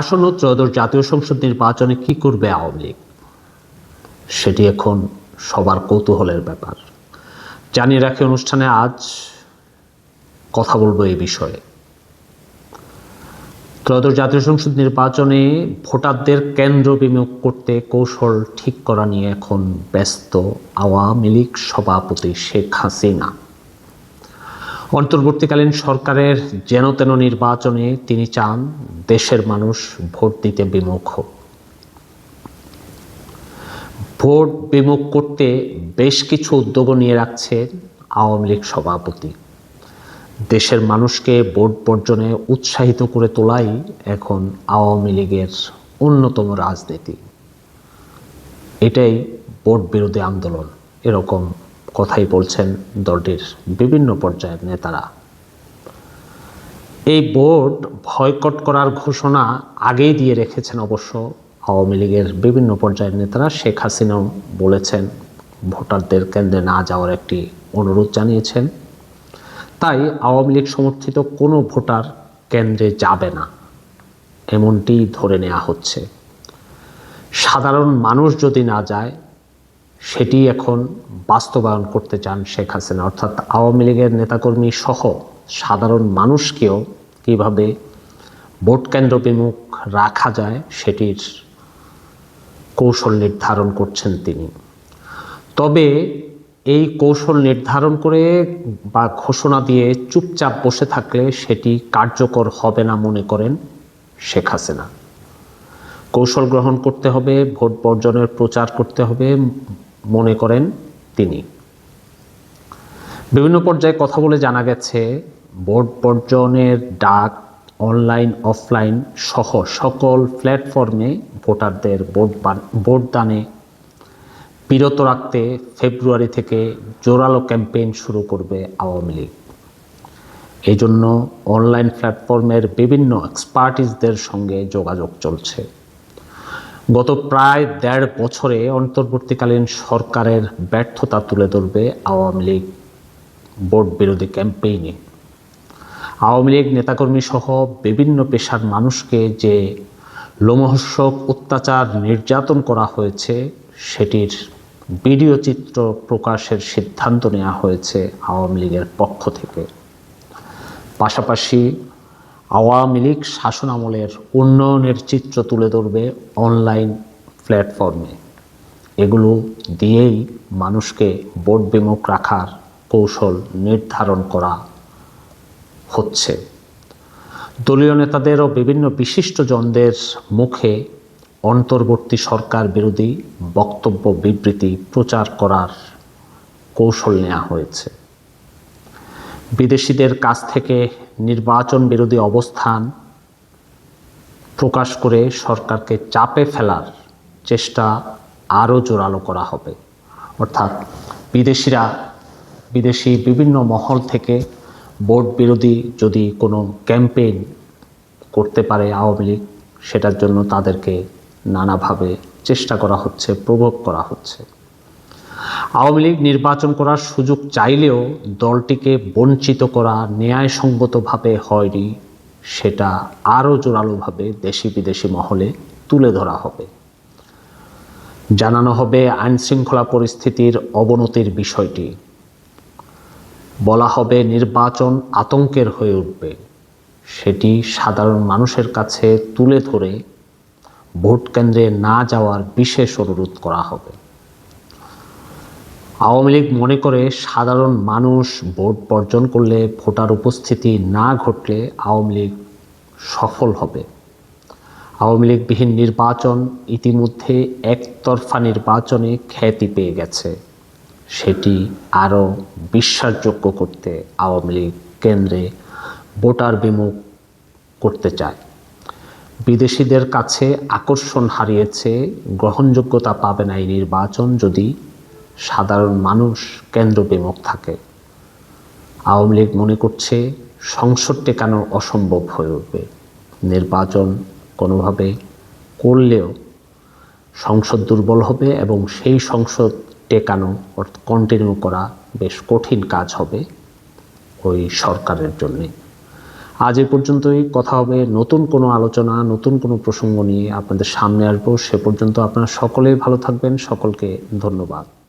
আসন্ন ত্রয়োদশ জাতীয় সংসদ নির্বাচনে কি করবে আওয়ামী লীগ? সেটি এখন সবার কৌতূহলের ব্যাপার। জানিয়ে রাখি অনুষ্ঠানে আজ কথা বলব এই বিষয়ে। ত্রয়োদশ জাতীয় সংসদ নির্বাচনে ভোটারদের কেন্দ্র বিমুখ করতে কৌশল ঠিক করা নিয়ে এখন ব্যস্ত আওয়ামী লীগ সভাপতি শেখ হাসিনা। অন্তর্বর্তীকালীন সরকারের যেন তেন নির্বাচনে তিনি চান দেশের মানুষ ভোট দিতে বিমুখ ভোট বিমুখ করতে বেশ কিছু উদ্যোগও নিয়ে রাখছেন আওয়ামী লীগ সভাপতি। দেশের মানুষকে ভোট বর্জনে উৎসাহিত করে তোলাই এখন আওয়ামী লীগের অন্যতম রাজনীতি। এটাই ভোট বিরোধী আন্দোলন, এরকম কথাই বলছেন দলটির বিভিন্ন পর্যায়ের নেতারা। এই বোর্ড ভয়কট করার ঘোষণা আগেই দিয়ে রেখেছেন অবশ্য আওয়ামী লীগের বিভিন্ন পর্যায়ের নেতারা। শেখ হাসিনাও বলেছেন, ভোটারদের কেন্দ্রে না যাওয়ার একটি অনুরোধ জানিয়েছেন। তাই আওয়ামী লীগ সমর্থিত কোনো ভোটার কেন্দ্রে যাবে না এমনটি ধরে নেওয়া হচ্ছে। সাধারণ মানুষ যদি না যায় সেটি এখন বাস্তবায়ন করতে চান শেখ হাসিনা। অর্থাৎ আওয়ামী লীগের নেতাকর্মী সহ সাধারণ মানুষকেও কীভাবে ভোট কেন্দ্র বিমুখ রাখা যায় সেটির কৌশল নির্ধারণ করছেন তিনি। তবে এই কৌশল নির্ধারণ করে বা ঘোষণা দিয়ে চুপচাপ বসে থাকলে সেটি কার্যকর হবে না মনে করেন শেখ হাসিনা। কৌশল গ্রহণ করতে হবে, ভোট বর্জনের প্রচার করতে হবে মনে করেন তিনি। বিভিন্ন পর্যায়ে কথা বলে জানা গেছে ভোট বর্জনের ডাক অনলাইন, অফলাইন সহ সকল প্ল্যাটফর্মে ভোটারদের ভোট ভোটদানে বিরত রাখতে ফেব্রুয়ারি থেকে জোরালো ক্যাম্পেইন শুরু করবে আওয়ামী লীগ। এই জন্য অনলাইন প্ল্যাটফর্মের বিভিন্ন এক্সপার্টিসদের সঙ্গে যোগাযোগ চলছে। গত প্রায় দেড় বছরে অন্তর্বর্তীকালীন সরকারের ব্যর্থতা তুলে ধরবে আওয়ামী লীগ ভোট বিরোধী ক্যাম্পেইনে। আওয়ামী লীগ নেতাকর্মী সহ বিভিন্ন পেশার মানুষকে যে লোমহর্ষক অত্যাচার নির্যাতন করা হয়েছে, সেটির ভিডিও চিত্র প্রকাশের সিদ্ধান্ত নেওয়া হয়েছে আওয়ামী লীগের পক্ষ থেকে। পাশাপাশি আওয়ামী লীগ শাসন আমলের উন্নয়নের চিত্র তুলে ধরবে অনলাইন প্ল্যাটফর্মে। এগুলো দিয়েই মানুষকে ভোট বিমুখ রাখার কৌশল নির্ধারণ করা হচ্ছে। দলীয় নেতাদেরও বিভিন্ন বিশিষ্টজনদের মুখে অন্তর্বর্তী সরকার বিরোধী বক্তব্য বিবৃতি প্রচার করার কৌশল নেওয়া হয়েছে। বিদেশিদের কাছ থেকে নির্বাচন বিরোধী অবস্থান প্রকাশ করে সরকারকে চাপে ফেলার চেষ্টা আরও জোরালো করা হবে। অর্থাৎ বিদেশিরা, বিদেশি বিভিন্ন মহল থেকে ভোট বিরোধী যদি কোনো ক্যাম্পেইন করতে পারে আওয়ামী লীগ, সেটার জন্য তাদেরকে নানাভাবে চেষ্টা করা হচ্ছে, প্রভোগ করা হচ্ছে। আওয়ামী লীগ নির্বাচন করার সুযোগ চাইলেও দলটিকে বঞ্চিত করা ন্যায়সঙ্গতভাবে হয়নি, সেটা আরও জোরালোভাবে দেশি বিদেশি মহলে তুলে ধরা হবে। জানানো হবে আইনশৃঙ্খলা পরিস্থিতির অবনতির বিষয়টি। বলা হবে নির্বাচন আতঙ্কের হয়ে উঠবে, সেটি সাধারণ মানুষের কাছে তুলে ধরে ভোট কেন্দ্রে না যাওয়ার বিশেষ অনুরোধ করা হবে। আওয়ামী লীগ মনে করে সাধারণ মানুষ ভোট বর্জন করলে ভোটার উপস্থিতি না ঘটলে আওয়ামী লীগ সফল হবে। আওয়ামী লীগবিহীন নির্বাচন ইতিমধ্যে একতরফা নির্বাচনে খ্যাতি পেয়ে গেছে। সেটি আরও বিশ্বাসযোগ্য করতে আওয়ামী লীগ কেন্দ্রে ভোটার বিমুখ করতে চায়। বিদেশিদের কাছে আকর্ষণ হারিয়েছে, গ্রহণযোগ্যতা পাবে না এই নির্বাচন যদি সাধারণ মানুষ কেন্দ্র বিমুখ থাকে। আওয়ামী লীগ মনে করছে সংসদ টেকানো অসম্ভব হয়ে উঠবে। নির্বাচন কোনোভাবে করলেও সংসদ দুর্বল হবে এবং সেই সংসদ টেকানো কন্টিনিউ করা বেশ কঠিন কাজ হবে ওই সরকারের জন্যে। আজ এ পর্যন্তই। কথা হবে নতুন কোনো আলোচনা, নতুন কোনো প্রসঙ্গ নিয়ে। আপনাদের সামনে আসব। সে পর্যন্ত আপনারা সকলেই ভালো থাকবেন। সকলকে ধন্যবাদ।